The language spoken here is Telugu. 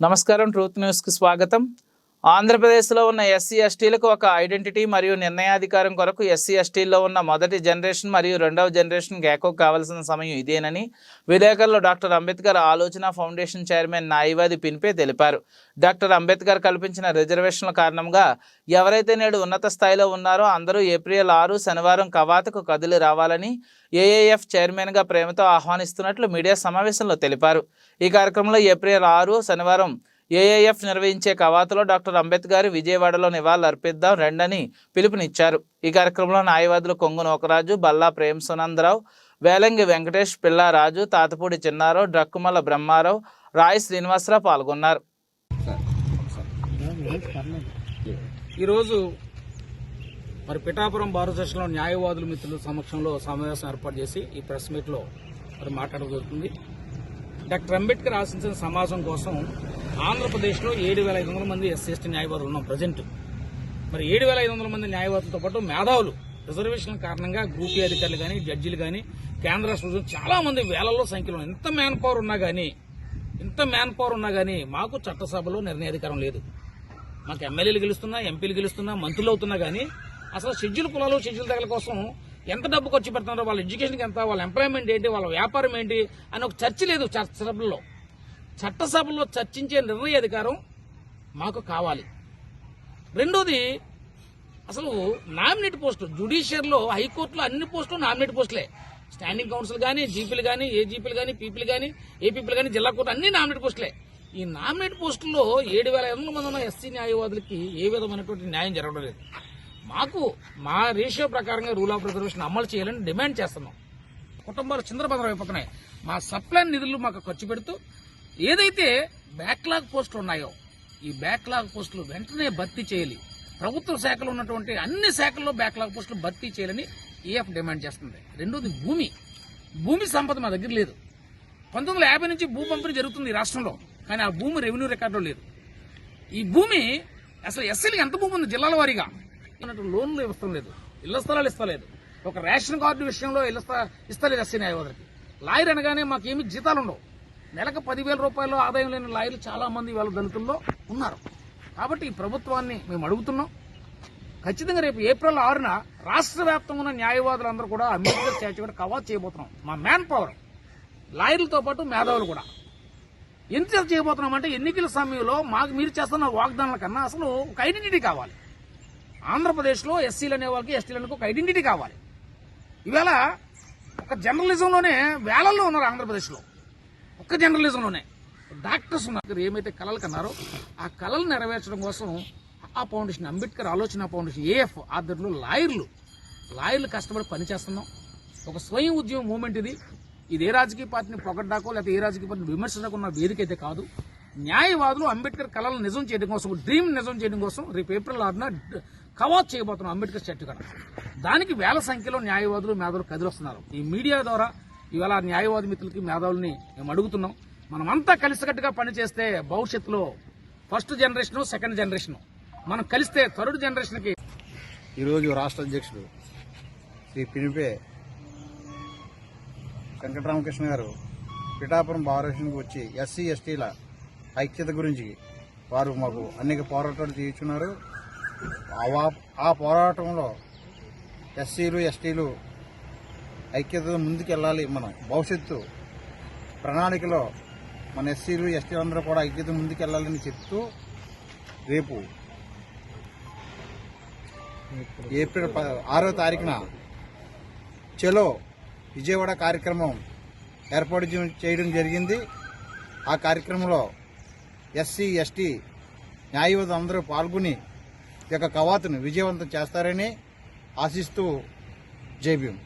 నమస్కారం ట్రూత్ న్యూస్కి స్వాగతం. ఆంధ్రప్రదేశ్లో ఉన్న ఎస్సీ ఎస్టీలకు ఒక ఐడెంటిటీ మరియు నిర్ణయాధికారం కొరకు ఎస్సీ ఎస్టీల్లో ఉన్న మొదటి జనరేషన్ మరియు రెండవ జనరేషన్ ఏకో కావాల్సిన సమయం ఇదేనని విలేకరులు డాక్టర్ అంబేద్కర్ ఆలోచన ఫౌండేషన్ చైర్మన్ న్యాయవాది పిన్పే తెలిపారు. డాక్టర్ అంబేద్కర్ కల్పించిన రిజర్వేషన్ల కారణంగా ఎవరైతే నేడు ఉన్నత స్థాయిలో ఉన్నారో అందరూ ఏప్రిల్ ఆరు శనివారం కవాతకు కదిలి రావాలని ఏఏఎఫ్ చైర్మన్గా ప్రేమతో ఆహ్వానిస్తున్నట్లు మీడియా సమావేశంలో తెలిపారు. ఈ కార్యక్రమంలో ఏప్రిల్ ఆరు శనివారం ఏఏఎఫ్ నిర్వహించే కవాతులో డాక్టర్ అంబేద్కర్ విజయవాడలో నివాళులర్పిద్దాం అర్పిద్దాం పిలుపునిచ్చారు. ఈ కార్యక్రమంలో న్యాయవాదులు కొంగు నోకరాజు బల్లా ప్రేమ్ సునందరావు వేలంగి వెంకటేష్ పిల్లారాజు తాతపూడి చిన్నారావు డ్రక్కుమల్ల బ్రహ్మారావు రాయ్ శ్రీనివాసరావు పాల్గొన్నారు. ఈరోజు మరి పిఠాపురం భారతదేశంలో అసోసియేషన్లో న్యాయవాదుల మిత్రుల సమక్షంలో సమావేశం ఏర్పాటు చేసి ఈ ప్రెస్ మీట్లో మరి మాట్లాడడం జరుగుతుంది. డాక్టర్ అంబేద్కర్ ఆశించిన సమాజం కోసం ఆంధ్రప్రదేశ్లో ఏడు వేల ఐదు వందల మంది ఎస్సీ ఎస్టీ న్యాయవాదులు ఉన్నాం ప్రజెంట్. మరి ఏడు వేల ఐదు వందల మంది న్యాయవాదులతో పాటు మేధావులు రిజర్వేషన్ కారణంగా గ్రూప్ అధికారులు కానీ జడ్జీలు కానీ కేంద్ర రాష్ట్ర ప్రభుత్వం చాలా మంది వేలల్లో సంఖ్యలో ఎంత మ్యాన్ పవర్ ఉన్నా కానీ ఇంత మ్యాన్ పవర్ ఉన్నా కానీ మాకు చట్టసభలో నిర్ణయాధికారం లేదు. మాకు ఎమ్మెల్యేలు గెలుస్తున్నా ఎంపీలు గెలుస్తున్నా మంత్రులు అవుతున్నా కానీ అసలు షెడ్యూల్ కులాలు షెడ్యూల్ తెగల కోసం ఎంత డబ్బు ఖర్చు పెడుతున్నారో వాళ్ళ ఎడ్యుకేషన్కి ఎంత వాళ్ళ ఎంప్లాయ్మెంట్ ఏంటి వాళ్ళ వ్యాపారం ఏంటి అని ఒక చర్చ లేదు చట్టసభల్లో చట్టసభలో చర్చించే నిర్ణయ అధికారం మాకు కావాలి. రెండోది అసలు నామినేట్ పోస్టు జుడిషియర్లో హైకోర్టులో అన్ని పోస్టులు నామినేట్ పోస్టులే. స్టాండింగ్ కౌన్సిల్ కానీ జీపీలు కానీ ఏజీపీలు కానీ పీపీలు కానీ ఏపీపీలు కానీ జిల్లా కోర్టు అన్ని నామినేట్ పోస్టులే. ఈ నామినేట్ పోస్టుల్లో ఏడు వేల ఎనిమిది మంది ఉన్న ఎస్సీ న్యాయవాదులకి ఏ విధమైనటువంటి న్యాయం జరగడం లేదు. మాకు మా రేషియో ప్రకారంగా రూల్ ఆఫ్ రిజర్వేషన్ అమలు చేయాలని డిమాండ్ చేస్తున్నాం. కుటుంబాలు చిందరబందరం అయిపోతున్నాయి మా సప్లై నిధులు మాకు ఖర్చు పెడుతూ ఏదైతే బ్యాక్లాగ్ పోస్టులు ఉన్నాయో ఈ బ్యాక్లాగ్ పోస్టులు వెంటనే భర్తీ చేయాలి. ప్రభుత్వ శాఖలో ఉన్నటువంటి అన్ని శాఖల్లో బ్యాక్లాగ్ పోస్టులు భర్తీ చేయాలని ఏఎఫ్ డిమాండ్ చేస్తుంది. రెండోది భూమి. భూమి సంపద మా దగ్గర లేదు. పంతొమ్మిది యాభై నుంచి భూ పంపిణీ జరుగుతుంది ఈ రాష్ట్రంలో కానీ ఆ భూమి రెవెన్యూ రికార్డులో లేదు. ఈ భూమి అసలు ఎస్సీలకు ఎంత భూమి ఉంది జిల్లాల వారీగా? అన్నట్టు లోన్లు ఇవ్వడం లేదు. ఇళ్ళ స్థలాలు ఇస్తలేదు. ఒక రేషన్ కార్డు విషయంలో ఇళ్ళ స్థ- ఇస్తలేదు ఎస్సీ న్యాయవాదులకి. లాయర్ అనగానే మాకేమి జీతాలు ఉండవు నెలకు పదివేల రూపాయలు ఆదాయం లేని లాయర్లు చాలామంది వేల వాళ్ళ దళితుల్లో ఉన్నారు. కాబట్టి ఈ ప్రభుత్వాన్ని మేము అడుగుతున్నాం. ఖచ్చితంగా రేపు ఏప్రిల్ ఆరున రాష్ట్ర వ్యాప్తంగా ఉన్న న్యాయవాదులందరూ కూడా అంబేద్కర్ స్టాచ్యూ కూడా కవర్ చేయబోతున్నాం. మా మ్యాన్ పవర్ లాయర్లతో పాటు మేధావులు కూడా. ఎంత చేయబోతున్నాం అంటే ఎన్నికల సమయంలో మాకు మీరు చేస్తున్న వాగ్దానాల కన్నా అసలు ఒక ఐడెంటిటీ కావాలి. ఆంధ్రప్రదేశ్లో ఎస్సీలు అనే వాళ్ళకి ఎస్టీలు ఒక ఐడెంటిటీ కావాలి. ఇవాళ ఒక జర్నలిజంలోనే వేలల్లో ఉన్నారు ఆంధ్రప్రదేశ్లో. ఒక్క జర్నలిజంలోనే డాక్టర్స్ ఉన్నారు. ఏమైతే కళలు కన్నారో ఆ కళలు నెరవేర్చడం కోసం ఆ ఫౌండేషన్ అంబేద్కర్ ఆలోచన ఫౌండేషన్ ఏఎఫ్ ఆధ్వర్యంలో లాయర్లు లాయర్లు కష్టపడి పనిచేస్తున్నాం. ఒక స్వయం ఉద్యమ మూమెంట్ ఇది. ఇది ఏ రాజకీయ పార్టీని పొగడ్డాకో లేకపోతే ఏ రాజకీయ పార్టీని విమర్శనకు ఉన్న వేదిక అయితే కాదు. న్యాయవాదులు అంబేద్కర్ కళలను నిజం చేయడం కోసం డ్రీమ్ నిజం చేయడం కోసం రేపు ఏప్రిల్ ఆరున కవాత్ చేయబోతున్నాం అంబేద్కర్ చెట్టు కదా దానికి వేల సంఖ్యలో న్యాయవాదులు మేధలు కదిలొస్తున్నారు. ఈ మీడియా ద్వారా ఇవాళ న్యాయవాది మిత్రులకి మేధావుల్ని మేము అడుగుతున్నాం. మనమంతా కలిసికట్టుగా పనిచేస్తే భవిష్యత్తులో ఫస్ట్ జనరేషన్ సెకండ్ జనరేషన్. మనం కలిస్తే థర్డ్ జనరేషన్కి ఈరోజు రాష్ట్ర అధ్యక్షుడు శ్రీ పినిపే వెంకటరామకృష్ణ గారు పిఠాపురం భారతదేశానికి వచ్చి ఎస్సీ ఎస్టీల ఐక్యత గురించి వారు మాకు అనేక పోరాటాలు చేయించున్నారు. ఆ పోరాటంలో ఎస్సీలు ఎస్టీలు ఐక్యతతో ముందుకెళ్ళాలి మనం భవిష్యత్తు ప్రణాళికలో మన ఎస్సీలు ఎస్టీలు అందరూ కూడా ఐక్యత ముందుకెళ్ళాలని చెప్తూ రేపు ఏప్రిల్ ప- ఆరో తారీఖున చలో విజయవాడ కార్యక్రమం ఏర్పాటు చేయడం జరిగింది. ఆ కార్యక్రమంలో ఎస్సీ ఎస్టీ న్యాయవాదులు అందరూ పాల్గొని ఈ యొక్క కవాతును విజయవంతం చేస్తారని ఆశిస్తూ జై భీమ్.